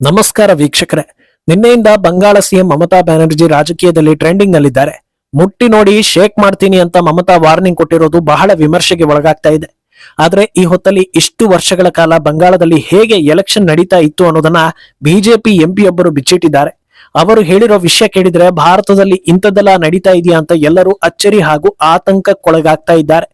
ನಮಸ್ಕಾರ ವೀಕ್ಷಕರೇ. ನಿನ್ನೆಯಿಂದ ಬಂಗಾಳ ಸಿಎಂ ಮಮತಾ ಬ್ಯಾನರ್ಜಿ ರಾಜಕೀಯದಲ್ಲಿ ಟ್ರೆಂಡಿಂಗ್ ನಲ್ಲಿದ್ದಾರೆ. ಮುಟ್ಟಿ ನೋಡಿ ಶೇಕ್ ಮಾಡ್ತೀನಿ ಅಂತ ಮಮತಾ ವಾರ್ನಿಂಗ್ ಕೊಟ್ಟಿರೋದು ಬಹಳ ವಿಮರ್ಶೆಗೆ ಒಳಗಾಗ್ತಾ ಇದೆ. ಆದ್ರೆ ಈ ಹೊತ್ತಲ್ಲಿ ಇಷ್ಟು ವರ್ಷಗಳ ಕಾಲ ಬಂಗಾಳದಲ್ಲಿ ಹೇಗೆ ಎಲೆಕ್ಷನ್ ನಡೀತಾ ಇತ್ತು ಅನ್ನೋದನ್ನ ಬಿಜೆಪಿ ಎಂಪಿಯೊಬ್ಬರು ಬಿಚ್ಚಿಟ್ಟಿದ್ದಾರೆ. ಅವರು ಹೇಳಿರೋ ವಿಷಯ ಕೇಳಿದ್ರೆ ಭಾರತದಲ್ಲಿ ಇಂಥದ್ದೆಲ್ಲ ನಡೀತಾ ಇದೆಯಾ ಅಂತ ಎಲ್ಲರೂ ಅಚ್ಚರಿ ಹಾಗೂ ಆತಂಕಕ್ಕೊಳಗಾಗ್ತಾ ಇದ್ದಾರೆ.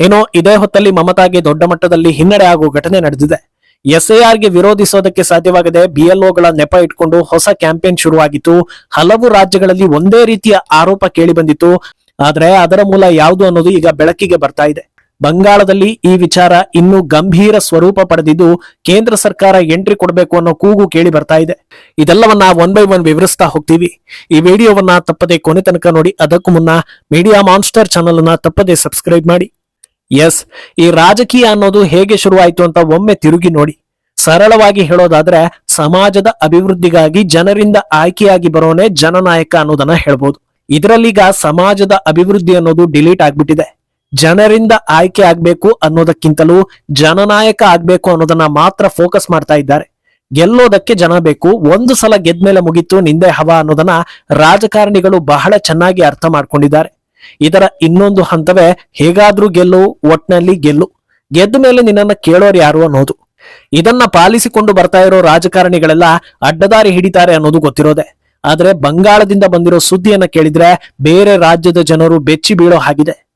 ಏನೋ ಇದೇ ಹೊತ್ತಲ್ಲಿ ಮಮತಾಗೆ ದೊಡ್ಡ ಮಟ್ಟದಲ್ಲಿ ಹಿನ್ನಡೆ ಆಗುವ ಘಟನೆ ನಡೆದಿದೆ. ಎಸ್ಐಆರ್ಗೆ ವಿರೋಧಿಸೋದಕ್ಕೆ ಸಾಧ್ಯವಾಗದೆ ಬಿಎಲ್ಒಗಳ ನೆಪ ಇಟ್ಕೊಂಡು ಹೊಸ ಕ್ಯಾಂಪೇನ್ ಶುರುವಾಗಿತ್ತು. ಹಲವು ರಾಜ್ಯಗಳಲ್ಲಿ ಒಂದೇ ರೀತಿಯ ಆರೋಪ ಕೇಳಿ ಬಂದಿತ್ತು. ಆದ್ರೆ ಅದರ ಮೂಲ ಯಾವುದು ಅನ್ನೋದು ಈಗ ಬೆಳಕಿಗೆ ಬರ್ತಾ ಇದೆ. ಬಂಗಾಳದಲ್ಲಿ ಈ ವಿಚಾರ ಇನ್ನೂ ಗಂಭೀರ ಸ್ವರೂಪ ಪಡೆದಿದ್ದು ಕೇಂದ್ರ ಸರ್ಕಾರ ಎಂಟ್ರಿ ಕೊಡಬೇಕು ಅನ್ನೋ ಕೂಗು ಕೇಳಿ ಬರ್ತಾ ಇದೆ. ಇದೆಲ್ಲವನ್ನ ಒನ್ ಬೈ ಒನ್ ವಿವರಿಸ್ತಾ ಹೋಗ್ತೀವಿ. ಈ ವಿಡಿಯೋವನ್ನ ತಪ್ಪದೆ ಕೊನೆ ತನಕ ನೋಡಿ ಅದಕ್ಕೂ ಮುನ್ನ ಮೀಡಿಯಾ ಮಾನ್ಸ್ಟರ್ ಚಾನಲ್ ಅನ್ನ ತಪ್ಪದೆ ಸಬ್ಸ್ಕ್ರೈಬ್ ಮಾಡಿ. ಎಸ್, ಈ ರಾಜಕೀಯ ಅನ್ನೋದು ಹೇಗೆ ಶುರುವಾಯಿತು ಅಂತ ಒಮ್ಮೆ ತಿರುಗಿ ನೋಡಿ. ಸರಳವಾಗಿ ಹೇಳೋದಾದ್ರೆ, ಸಮಾಜದ ಅಭಿವೃದ್ಧಿಗಾಗಿ ಜನರಿಂದ ಆಯ್ಕೆಯಾಗಿ ಬರೋನೆ ಜನನಾಯಕ ಅನ್ನೋದನ್ನ ಹೇಳ್ಬೋದು. ಇದರಲ್ಲೀಗ ಸಮಾಜದ ಅಭಿವೃದ್ಧಿ ಅನ್ನೋದು ಡಿಲೀಟ್ ಆಗ್ಬಿಟ್ಟಿದೆ. ಜನರಿಂದ ಆಯ್ಕೆ ಆಗ್ಬೇಕು ಅನ್ನೋದಕ್ಕಿಂತಲೂ ಜನನಾಯಕ ಆಗ್ಬೇಕು ಅನ್ನೋದನ್ನ ಮಾತ್ರ ಫೋಕಸ್ ಮಾಡ್ತಾ ಇದ್ದಾರೆ. ಗೆಲ್ಲೋದಕ್ಕೆ ಜನ ಬೇಕು, ಒಂದು ಸಲ ಗೆದ್ಮೇಲೆ ಮುಗಿತು, ನಿಂದೆ ಹವಾ ಅನ್ನೋದನ್ನ ರಾಜಕಾರಣಿಗಳು ಬಹಳ ಚೆನ್ನಾಗಿ ಅರ್ಥ ಮಾಡ್ಕೊಂಡಿದ್ದಾರೆ. ಇದರ ಇನ್ನೊಂದು ಹಂತವೇ ಹೇಗಾದ್ರೂ ಗೆಲ್ಲು, ಒಟ್ನಲ್ಲಿ ಗೆಲ್ಲು. ಗೆದ್ದ ಮೇಲೆ ನಿನ್ನನ್ನ ಕೇಳೋರು ಯಾರು ಅನ್ನೋದು. ಇದನ್ನ ಪಾಲಿಸಿಕೊಂಡು ಬರ್ತಾ ಇರೋ ರಾಜಕಾರಣಿಗಳೆಲ್ಲ ಅಡ್ಡದಾರಿ ಹಿಡಿತಾರೆ ಅನ್ನೋದು ಗೊತ್ತಿರೋದೆ. ಆದ್ರೆ ಬಂಗಾಳದಿಂದ ಬಂದಿರೋ ಸುದ್ದಿಯನ್ನ ಕೇಳಿದ್ರೆ ಬೇರೆ ರಾಜ್ಯದ ಜನರು ಬೆಚ್ಚಿ ಬೀಳೋ ಹಾಗಿದೆ.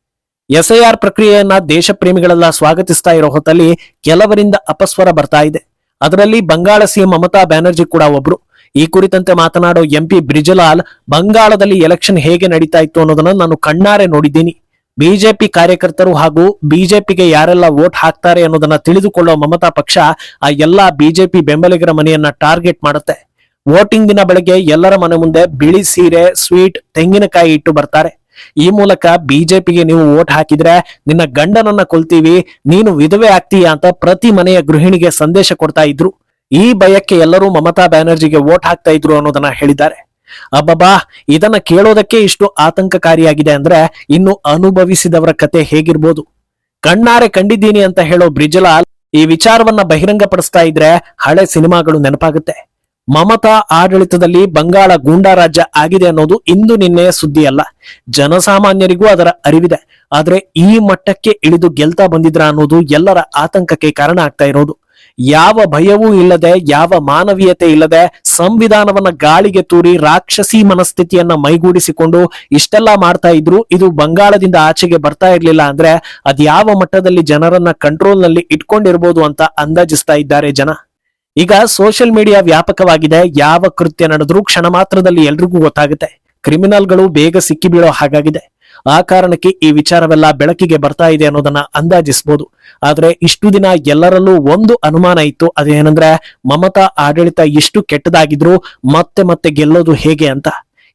ಎಸ್ಐಆರ್ ಪ್ರಕ್ರಿಯೆಯನ್ನ ದೇಶ ಪ್ರೇಮಿಗಳೆಲ್ಲ ಸ್ವಾಗತಿಸ್ತಾ ಇರೋ ಹೊತ್ತಲ್ಲಿ ಕೆಲವರಿಂದ ಅಪಸ್ವರ ಬರ್ತಾ ಇದೆ. ಅದರಲ್ಲಿ ಬಂಗಾಳ ಸಿಎಂ ಮಮತಾ ಬ್ಯಾನರ್ಜಿ ಕೂಡ ಒಬ್ರು. ಈ ಕುರಿತಂತೆ ಮಾತನಾಡೋ ಎಂಪಿ ಬ್ರಿಜಲಾಲ್, ಬಂಗಾಳದಲ್ಲಿ ಎಲೆಕ್ಷನ್ ಹೇಗೆ ನಡೀತಾ ಇತ್ತು ಅನ್ನೋದನ್ನ ನಾನು ಕಣ್ಣಾರೆ ನೋಡಿದ್ದೀನಿ. ಬಿಜೆಪಿ ಕಾರ್ಯಕರ್ತರು ಹಾಗೂ ಬಿಜೆಪಿಗೆ ಯಾರೆಲ್ಲ ವೋಟ್ ಹಾಕ್ತಾರೆ ಅನ್ನೋದನ್ನ ತಿಳಿದುಕೊಳ್ಳೋ ಮಮತಾ ಪಕ್ಷ ಆ ಎಲ್ಲಾ ಬಿಜೆಪಿ ಬೆಂಬಲಿಗರ ಮನೆಯನ್ನ ಟಾರ್ಗೆಟ್ ಮಾಡುತ್ತೆ. ವೋಟಿಂಗ್ ದಿನ ಬೆಳಗ್ಗೆ ಎಲ್ಲರ ಮನೆ ಮುಂದೆ ಬಿಳಿ ಸೀರೆ, ಸ್ವೀಟ್, ತೆಂಗಿನಕಾಯಿ ಇಟ್ಟು ಬರ್ತಾರೆ. ಈ ಮೂಲಕ ಬಿಜೆಪಿಗೆ ನೀವು ವೋಟ್ ಹಾಕಿದ್ರೆ ನಿನ್ನ ಗಂಡನನ್ನ ಕೊಲ್ತೀವಿ, ನೀನು ವಿಧವೆ ಆಗ್ತೀಯಾ ಅಂತ ಪ್ರತಿ ಮನೆಯ ಗೃಹಿಣಿಗೆ ಸಂದೇಶ ಕೊಡ್ತಾ ಇದ್ರು. ಈ ಭಯಕ್ಕೆ ಎಲ್ಲರೂ ಮಮತಾ ಬ್ಯಾನರ್ಜಿಗೆ ವೋಟ್ ಹಾಕ್ತಾ ಇದ್ರು ಅನ್ನೋದನ್ನ ಹೇಳಿದ್ದಾರೆ. ಅಬ್ಬಬ್ಬಾ, ಇದನ್ನ ಕೇಳೋದಕ್ಕೆ ಇಷ್ಟು ಆತಂಕಕಾರಿಯಾಗಿದೆ ಅಂದ್ರೆ ಇನ್ನು ಅನುಭವಿಸಿದವರ ಕತೆ ಹೇಗಿರ್ಬೋದು? ಕಣ್ಣಾರೆ ಕಂಡಿದ್ದೀನಿ ಅಂತ ಹೇಳೋ ಬ್ರಿಜಲಾಲ್ ಈ ವಿಚಾರವನ್ನ ಬಹಿರಂಗಪಡಿಸ್ತಾ ಇದ್ರೆ ಹಳೆ ಸಿನಿಮಾಗಳು ನೆನಪಾಗುತ್ತೆ. ಮಮತಾ ಆಡಳಿತದಲ್ಲಿ ಬಂಗಾಳ ಗೂಂಡಾ ರಾಜ್ಯ ಆಗಿದೆ ಅನ್ನೋದು ಇಂದು ನಿನ್ನೆಯ ಸುದ್ದಿ ಅಲ್ಲ ಜನಸಾಮಾನ್ಯರಿಗೂ ಅದರ ಅರಿವಿದೆ. ಆದ್ರೆ ಈ ಮಟ್ಟಕ್ಕೆ ಇಳಿದು ಗೆಲ್ತಾ ಬಂದಿದ್ರ ಅನ್ನೋದು ಎಲ್ಲರ ಆತಂಕಕ್ಕೆ ಕಾರಣ ಆಗ್ತಾ ಇರೋದು. ಯಾವ ಭಯವೂ ಇಲ್ಲದೆ, ಯಾವ ಮಾನವೀಯತೆ ಇಲ್ಲದೆ ಸಂವಿಧಾನವನ್ನ ಗಾಳಿಗೆ ತೂರಿ ರಾಕ್ಷಸಿ ಮನಸ್ಥಿತಿಯನ್ನ ಮೈಗೂಡಿಸಿಕೊಂಡು ಇಷ್ಟೆಲ್ಲ ಮಾಡ್ತಾ ಇದ್ರು. ಇದು ಬಂಗಾಳದಿಂದ ಆಚೆಗೆ ಬರ್ತಾ ಇರ್ಲಿಲ್ಲ ಅಂದ್ರೆ ಅದ್ಯಾವ ಮಟ್ಟದಲ್ಲಿ ಜನರನ್ನ ಕಂಟ್ರೋಲ್ನಲ್ಲಿ ಇಟ್ಕೊಂಡಿರ್ಬೋದು ಅಂತ ಅಂದಾಜಿಸ್ತಾ ಇದ್ದಾರೆ ಜನ. ಈಗ ಸೋಷಿಯಲ್ ಮೀಡಿಯಾ ವ್ಯಾಪಕವಾಗಿದೆ. ಯಾವ ಕೃತ್ಯ ನಡೆದ್ರೂ ಕ್ಷಣ ಮಾತ್ರದಲ್ಲಿ ಎಲ್ರಿಗೂ ಗೊತ್ತಾಗುತ್ತೆ. ಕ್ರಿಮಿನಲ್ಗಳು ಬೇಗ ಸಿಕ್ಕಿ ಬೀಳೋ ಹಾಗಾಗಿದೆ. ಆ ಕಾರಣಕ್ಕೆ ಈ ವಿಚಾರವೆಲ್ಲ ಬೆಳಕಿಗೆ ಬರ್ತಾ ಇದೆ ಅನ್ನೋದನ್ನ ಅಂದಾಜಿಸಬಹುದು ಆದ್ರೆ ಇಷ್ಟು ದಿನ ಎಲ್ಲರಲ್ಲೂ ಒಂದು ಅನುಮಾನ ಇತ್ತು. ಅದೇನಂದ್ರೆ ಮಮತಾ ಆಡಳಿತ ಇಷ್ಟು ಕೆಟ್ಟದಾಗಿದ್ರು ಮತ್ತೆ ಮತ್ತೆ ಗೆಲ್ಲೋದು ಹೇಗೆ ಅಂತ.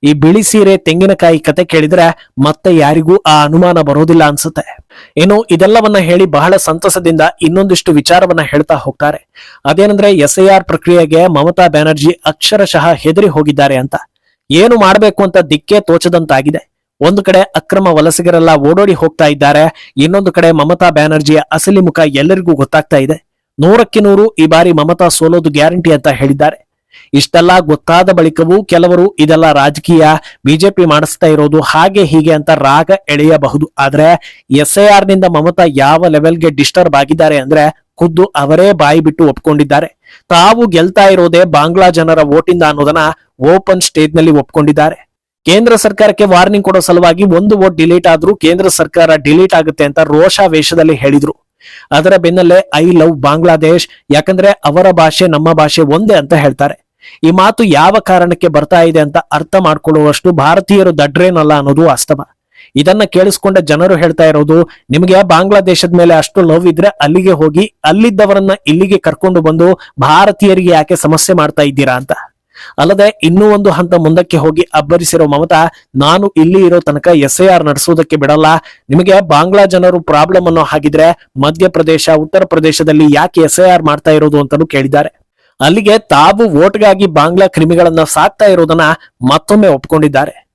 ಈ ಬಿಳಿ ಸೀರೆ ತೆಂಗಿನಕಾಯಿ ಕತೆ ಕೇಳಿದ್ರೆ ಮತ್ತೆ ಯಾರಿಗೂ ಆ ಅನುಮಾನ ಬರೋದಿಲ್ಲ ಅನ್ಸುತ್ತೆ. ಏನು ಇದೆಲ್ಲವನ್ನ ಹೇಳಿ ಬಹಳ ಸಂತಸದಿಂದ ಇನ್ನೊಂದಿಷ್ಟು ವಿಚಾರವನ್ನ ಹೇಳ್ತಾ ಹೋಗ್ತಾರೆ. ಅದೇನಂದ್ರೆ ಎಸ್ಐಆರ್ ಪ್ರಕ್ರಿಯೆಗೆ ಮಮತಾ ಬ್ಯಾನರ್ಜಿ ಅಕ್ಷರಶಃ ಹೆದರಿ ಹೋಗಿದ್ದಾರೆ ಅಂತ. ಏನು ಮಾಡಬೇಕು ಅಂತ ದಿಕ್ಕೇ ತೋಚದಂತಾಗಿದೆ. ಒಂದು ಕಡೆ ಅಕ್ರಮ ವಲಸಿಗರೆಲ್ಲ ಓಡೋಡಿ ಹೋಗ್ತಾ ಇದ್ದಾರೆ, ಇನ್ನೊಂದು ಕಡೆ ಮಮತಾ ಬ್ಯಾನರ್ಜಿಯ ಅಸಲಿ ಮುಖ ಎಲ್ಲರಿಗೂ ಗೊತ್ತಾಗ್ತಾ ಇದೆ. ನೂರಕ್ಕೆ ನೂರು ಈ ಬಾರಿ ಮಮತಾ ಸೋಲೋದು ಗ್ಯಾರಂಟಿ ಅಂತ ಹೇಳಿದ್ದಾರೆ. ಇಷ್ಟೆಲ್ಲ ಗೊತ್ತಾದ ಬಳಿಕವೂ ಕೆಲವರು ಇದೆಲ್ಲ ರಾಜಕೀಯ, ಬಿಜೆಪಿ ಮಾಡಿಸ್ತಾ ಇರೋದು ಹಾಗೆ ಹೀಗೆ ಅಂತ ರಾಗ ಎಳೆಯಬಹುದು. ಆದ್ರೆ ಎಸ್ಐಆರ್ನಿಂದ ಮಮತಾ ಯಾವ ಲೆವೆಲ್ಗೆ ಡಿಸ್ಟರ್ಬ್ ಆಗಿದ್ದಾರೆ ಅಂದ್ರೆ ಖುದ್ದು ಅವರೇ ಬಾಯಿ ಬಿಟ್ಟು ಒಪ್ಕೊಂಡಿದ್ದಾರೆ. ತಾವು ಗೆಲ್ತಾ ಇರೋದೇ ಬಾಂಗ್ಲಾ ಜನರ ಓಟಿಂದ ಅನ್ನೋದನ್ನ ಓಪನ್ ಸ್ಟೇಜ್ನಲ್ಲಿ ಒಪ್ಕೊಂಡಿದ್ದಾರೆ. ಕೇಂದ್ರ ಸರ್ಕಾರಕ್ಕೆ ವಾರ್ನಿಂಗ್ ಕೊಡೋ ಸಲುವಾಗಿ ಒಂದು ವೋಟ್ ಡಿಲೀಟ್ ಆದ್ರೂ ಕೇಂದ್ರ ಸರ್ಕಾರ ಡಿಲೀಟ್ ಆಗುತ್ತೆ ಅಂತ ರೋಷಾವೇಶದಲ್ಲಿ ಹೇಳಿದ್ರು. ಅದರ ಬೆನ್ನಲ್ಲೇ ಐ ಲವ್ ಬಾಂಗ್ಲಾದೇಶ್ ಯಾಕಂದ್ರೆ ಅವರ ಭಾಷೆ ನಮ್ಮ ಭಾಷೆ ಒಂದೇ ಅಂತ ಹೇಳ್ತಾರೆ. ಈ ಮಾತು ಯಾವ ಕಾರಣಕ್ಕೆ ಬರ್ತಾ ಇದೆ ಅಂತ ಅರ್ಥ ಮಾಡ್ಕೊಳ್ಳುವಷ್ಟು ಭಾರತೀಯರು ದಡ್ರೇನಲ್ಲ ಅನ್ನೋದು ವಾಸ್ತವ. ಇದನ್ನ ಕೇಳಿಸ್ಕೊಂಡ ಜನರು ಹೇಳ್ತಾ ಇರೋದು, ನಿಮಗೆ ಬಾಂಗ್ಲಾದೇಶದ ಮೇಲೆ ಅಷ್ಟು ಲವ್ ಇದ್ರೆ ಅಲ್ಲಿಗೆ ಹೋಗಿ ಅಲ್ಲಿದ್ದವರನ್ನ ಇಲ್ಲಿಗೆ ಕರ್ಕೊಂಡು ಬಂದು ಭಾರತೀಯರಿಗೆ ಯಾಕೆ ಸಮಸ್ಯೆ ಮಾಡ್ತಾ ಇದ್ದೀರಾ ಅಂತ? ಅಲ್ಲದೆ ಇನ್ನೂ ಒಂದು ಹಂತ ಮುಂದಕ್ಕೆ ಹೋಗಿ ಅಬ್ಬರಿಸಿರೋ ಮಮತಾ, ನಾನು ಇಲ್ಲಿ ಇರೋ ತನಕ ಎಸ್ ಐ ಆರ್ ನಡೆಸೋದಕ್ಕೆ ಬಿಡಲ್ಲ. ನಿಮಗೆ ಬಾಂಗ್ಲಾ ಜನರು ಪ್ರಾಬ್ಲಮ್ ಅನ್ನೋ ಹಾಗಿದ್ರೆ ಮಧ್ಯಪ್ರದೇಶ, ಉತ್ತರ ಪ್ರದೇಶದಲ್ಲಿ ಯಾಕೆ ಎಸ್ ಐ ಆರ್ ಮಾಡ್ತಾ ಇರೋದು ಅಂತಲೂ ಕೇಳಿದ್ದಾರೆ. ಅಲ್ಲಿಗೆ ತಾವು ಓಟ್ಗಾಗಿ ಬಾಂಗ್ಲಾ ಕ್ರಿಮಿಗಳನ್ನ ಸಾಕ್ತಾ ಇರೋದನ್ನ ಮತ್ತೊಮ್ಮೆ ಒಪ್ಕೊಂಡಿದ್ದಾರೆ.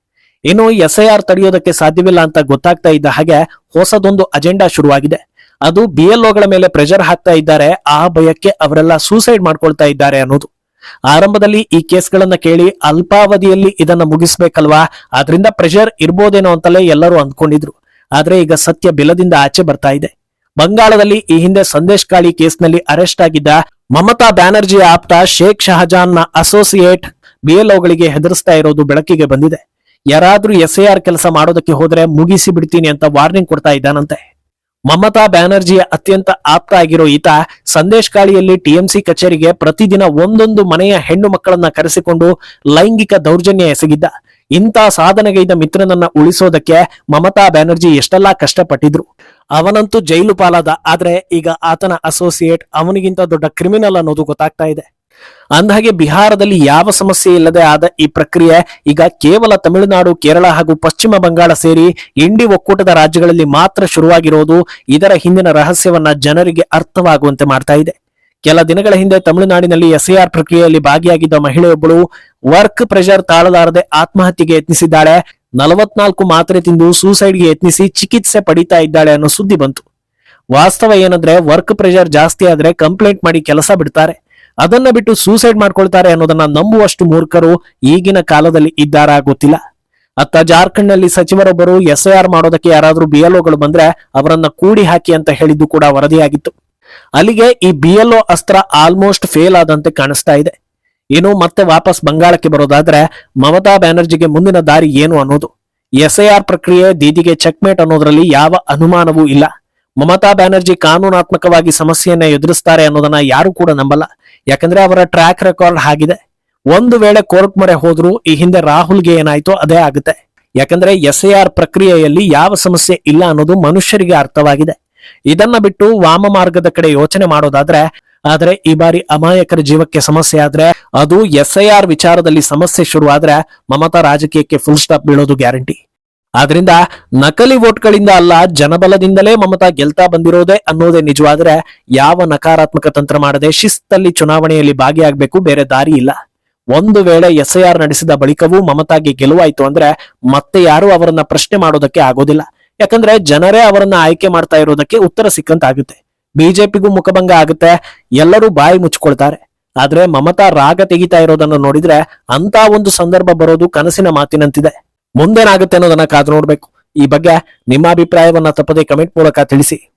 ಇನ್ನು ಆರ್ ತಡೆಯೋದಕ್ಕೆ ಸಾಧ್ಯವಿಲ್ಲ ಅಂತ ಗೊತ್ತಾಗ್ತಾ ಇದ್ದ ಹಾಗೆ ಹೊಸದೊಂದು ಅಜೆಂಡಾ ಶುರುವಾಗಿದೆ. ಅದು ಬಿ ಎಲ್ ಮೇಲೆ ಪ್ರೆಷರ್ ಹಾಕ್ತಾ ಇದ್ದಾರೆ. ಆ ಭಯಕ್ಕೆ ಅವರೆಲ್ಲ ಸೂಸೈಡ್ ಮಾಡ್ಕೊಳ್ತಾ ಇದ್ದಾರೆ ಅನ್ನೋದು. ಆರಂಭದಲ್ಲಿ ಈ ಕೇಸ್ಗಳನ್ನ ಕೇಳಿ ಅಲ್ಪಾವಧಿಯಲ್ಲಿ ಇದನ್ನ ಮುಗಿಸ್ಬೇಕಲ್ವಾ? ಅದರಿಂದ ಪ್ರೆಷರ್ ಇರ್ಬೋದೇನೋ ಅಂತಲೇ ಎಲ್ಲರೂ ಅಂದ್ಕೊಂಡಿದ್ರು. ಆದ್ರೆ ಈಗ ಸತ್ಯ ಬಿಲದಿಂದ ಆಚೆ ಬರ್ತಾ ಇದೆ. ಬಂಗಾಳದಲ್ಲಿ ಈ ಹಿಂದೆ ಸಂದೇಶ್ ಕಾಳಿ ಕೇಸ್ನಲ್ಲಿ ಅರೆಸ್ಟ್ ಆಗಿದ್ದ ಮಮತಾ ಬ್ಯಾನರ್ಜಿ ಆಪ್ತ ಶೇಖ್ ಶಹಜಾನ್ನ ಅಸೋಸಿಯೇಟ್ ಬಿಎಲ್ಒಗಳಿಗೆ ಹೆದರಿಸ್ತಾ ಇರೋದು ಬೆಳಕಿಗೆ ಬಂದಿದೆ. ಯಾರಾದ್ರೂ ಎಸ್ಐಆರ್ ಕೆಲಸ ಮಾಡೋದಕ್ಕೆ ಹೋದ್ರೆ ಮುಗಿಸಿ ಬಿಡ್ತೀನಿ ಅಂತ ವಾರ್ನಿಂಗ್ ಕೊಡ್ತಾ ಇದ್ದಾನಂತೆ. ಮಮತಾ ಬ್ಯಾನರ್ಜಿಯ ಅತ್ಯಂತ ಆಪ್ತ ಆಗಿರೋ ಈತ ಸಂದೇಶ್ ಕಾಳಿಯಲ್ಲಿ ಟಿಎಂಸಿ ಕಚೇರಿಗೆ ಪ್ರತಿದಿನ ಒಂದೊಂದು ಮನೆಯ ಹೆಣ್ಣು ಮಕ್ಕಳನ್ನ ಕರೆಸಿಕೊಂಡು ಲೈಂಗಿಕ ದೌರ್ಜನ್ಯ ಎಸಗಿದ್ದ. ಇಂಥ ಸಾಧನೆಗೈದ ಮಿತ್ರನನ್ನ ಉಳಿಸೋದಕ್ಕೆ ಮಮತಾ ಬ್ಯಾನರ್ಜಿ ಎಷ್ಟೆಲ್ಲಾ ಕಷ್ಟಪಟ್ಟಿದ್ರು. ಅವನಂತೂ ಜೈಲು ಪಾಲಾದ, ಆದ್ರೆ ಈಗ ಆತನ ಅಸೋಸಿಯೇಟ್ ಅವನಿಗಿಂತ ದೊಡ್ಡ ಕ್ರಿಮಿನಲ್ ಅನ್ನೋದು ಗೊತ್ತಾಗ್ತಾ ಇದೆ. ಅಂದಹಾಗೆ ಬಿಹಾರದಲ್ಲಿ ಯಾವ ಸಮಸ್ಯೆ ಇಲ್ಲದೆ ಆದ ಈ ಪ್ರಕ್ರಿಯೆ ಈಗ ಕೇವಲ ತಮಿಳುನಾಡು, ಕೇರಳ ಹಾಗೂ ಪಶ್ಚಿಮ ಬಂಗಾಳ ಸೇರಿ ಇಂಡಿ ಒಕ್ಕೂಟದ ರಾಜ್ಯಗಳಲ್ಲಿ ಮಾತ್ರ ಶುರುವಾಗಿರೋದು ಇದರ ಹಿಂದಿನ ರಹಸ್ಯವನ್ನ ಜನರಿಗೆ ಅರ್ಥವಾಗುವಂತೆ ಮಾಡ್ತಾ ಇದೆ. ಕೆಲ ದಿನಗಳ ಹಿಂದೆ ತಮಿಳುನಾಡಿನಲ್ಲಿ ಎಸ್ಐಆರ್ ಪ್ರಕ್ರಿಯೆಯಲ್ಲಿ ಭಾಗಿಯಾಗಿದ್ದ ಮಹಿಳೆಯೊಬ್ಬಳು ವರ್ಕ್ ಪ್ರೆಷರ್ ತಾಳಲಾರದೆ ಆತ್ಮಹತ್ಯೆಗೆ ಯತ್ನಿಸಿದ್ದಾಳೆ. ನಲವತ್ನಾಲ್ಕು ಮಾತ್ರೆ ತಿಂದು ಸೂಸೈಡ್ಗೆ ಯತ್ನಿಸಿ ಚಿಕಿತ್ಸೆ ಪಡಿತಾ ಇದ್ದಾಳೆ ಅನ್ನೋ ಸುದ್ದಿ ಬಂತು. ವಾಸ್ತವ ಏನಂದ್ರೆ, ವರ್ಕ್ ಪ್ರೆಷರ್ ಜಾಸ್ತಿ ಆದ್ರೆ ಕಂಪ್ಲೇಂಟ್ ಮಾಡಿ ಕೆಲಸ ಬಿಡ್ತಾರೆ. ಅದನ್ನ ಬಿಟ್ಟು ಸೂಸೈಡ್ ಮಾಡ್ಕೊಳ್ತಾರೆ ಅನ್ನೋದನ್ನ ನಂಬುವಷ್ಟು ಮೂರ್ಖರು ಈಗಿನ ಕಾಲದಲ್ಲಿ ಇದ್ದಾರಾ ಗೊತ್ತಿಲ್ಲ. ಅತ್ತ ಜಾರ್ಖಂಡ್ನಲ್ಲಿ ಸಚಿವರೊಬ್ಬರು ಎಸ್ಐಆರ್ ಮಾಡೋದಕ್ಕೆ ಯಾರಾದ್ರೂ ಬಿಎಲ್ಒಗಳು ಬಂದ್ರೆ ಅವರನ್ನ ಕೂಡಿ ಹಾಕಿ ಅಂತ ಹೇಳಿದ್ದು ಕೂಡ ವರದಿಯಾಗಿತ್ತು. ಅಲ್ಲಿಗೆ ಈ ಬಿಎಲ್ಒ ಅಸ್ತ್ರ ಆಲ್ಮೋಸ್ಟ್ ಫೇಲ್ ಆದಂತೆ ಕಾಣಿಸ್ತಾ ಇದೆ. ಏನು ಮತ್ತೆ ವಾಪಸ್ ಬಂಗಾಳಕ್ಕೆ ಬರೋದಾದ್ರೆ ಮಮತಾ ಬ್ಯಾನರ್ಜಿಗೆ ಮುಂದಿನ ದಾರಿ ಏನು ಅನ್ನೋದು. ಎಸ್ಐಆರ್ ಪ್ರಕ್ರಿಯೆ ದೀದಿಗೆ ಚೆಕ್ಮೇಟ್ ಅನ್ನೋದ್ರಲ್ಲಿ ಯಾವ ಅನುಮಾನವೂ ಇಲ್ಲ. ಮಮತಾ ಬ್ಯಾನರ್ಜಿ ಕಾನೂನಾತ್ಮಕವಾಗಿ ಸಮಸ್ಯೆಯನ್ನ ಎದುರಿಸ್ತಾರೆ ಅನ್ನೋದನ್ನ ಯಾರು ಕೂಡ ನಂಬಲ್ಲ. ಯಾಕಂದ್ರೆ ಅವರ ಟ್ರ್ಯಾಕ್ ರೆಕಾರ್ಡ್ ಆಗಿದೆ ಒಂದು ವೇಳೆ ಕೋರ್ಟ್ ಮೊರೆ ಹೋದ್ರು ಈ ಹಿಂದೆ ರಾಹುಲ್ಗೆ ಏನಾಯ್ತೋ ಅದೇ ಆಗುತ್ತೆ. ಯಾಕಂದ್ರೆ ಎಸ್ ಪ್ರಕ್ರಿಯೆಯಲ್ಲಿ ಯಾವ ಸಮಸ್ಯೆ ಇಲ್ಲ ಅನ್ನೋದು ಮನುಷ್ಯರಿಗೆ ಅರ್ಥವಾಗಿದೆ. ಇದನ್ನ ಬಿಟ್ಟು ವಾಮ ಮಾರ್ಗದ ಕಡೆ ಯೋಚನೆ ಮಾಡೋದಾದ್ರೆ, ಆದ್ರೆ ಈ ಬಾರಿ ಅಮಾಯಕರ ಜೀವಕ್ಕೆ ಸಮಸ್ಯೆ ಆದ್ರೆ, ಅದು ಎಸ್ ವಿಚಾರದಲ್ಲಿ ಸಮಸ್ಯೆ ಶುರುವಾದ್ರೆ ಮಮತಾ ರಾಜಕೀಯಕ್ಕೆ ಫುಲ್ ಸ್ಟಾಪ್ ಬೀಳೋದು ಗ್ಯಾರಂಟಿ ಆದ್ರಿಂದ ನಕಲಿ ವೋಟ್ಗಳಿಂದ ಅಲ್ಲ, ಜನಬಲದಿಂದಲೇ ಮಮತಾ ಗೆಲ್ತಾ ಬಂದಿರೋದೇ ಅನ್ನೋದೇ ನಿಜವಾದ್ರೆ ಯಾವ ನಕಾರಾತ್ಮಕ ತಂತ್ರ ಮಾಡದೆ ಶಿಸ್ತಲ್ಲಿ ಚುನಾವಣೆಯಲ್ಲಿ ಭಾಗಿಯಾಗಬೇಕು, ಬೇರೆ ದಾರಿ ಇಲ್ಲ. ಒಂದು ವೇಳೆ ಎಸ್ಐಆರ್ ನಡೆಸಿದ ಬಳಿಕವೂ ಮಮತಾಗೆ ಗೆಲುವಾಯ್ತು ಅಂದ್ರೆ ಮತ್ತೆ ಯಾರು ಅವರನ್ನ ಪ್ರಶ್ನೆ ಮಾಡೋದಕ್ಕೆ ಆಗೋದಿಲ್ಲ. ಯಾಕಂದ್ರೆ ಜನರೇ ಅವರನ್ನ ಆಯ್ಕೆ ಮಾಡ್ತಾ ಇರೋದಕ್ಕೆ ಉತ್ತರ ಸಿಕ್ಕಂತಾಗುತ್ತೆ. ಬಿಜೆಪಿಗೂ ಮುಖಭಂಗ ಆಗುತ್ತೆ, ಎಲ್ಲರೂ ಬಾಯಿ ಮುಚ್ಕೊಳ್ತಾರೆ. ಆದ್ರೆ ಮಮತಾ ರಾಗ ತೆಗಿತಾ ಇರೋದನ್ನ ನೋಡಿದ್ರೆ ಅಂತ ಒಂದು ಸಂದರ್ಭ ಬರೋದು ಕನಸಿನ ಮಾತಿನಂತಿದೆ. ಮುಂದೇನಾಗುತ್ತೆ ಅನ್ನೋದನ್ನ ಕಾದು ನೋಡ್ಬೇಕು. ಈ ಬಗ್ಗೆ ನಿಮ್ಮ ಅಭಿಪ್ರಾಯವನ್ನ ತಪ್ಪದೆ ಕಮೆಂಟ್ ಮೂಲಕ ತಿಳಿಸಿ.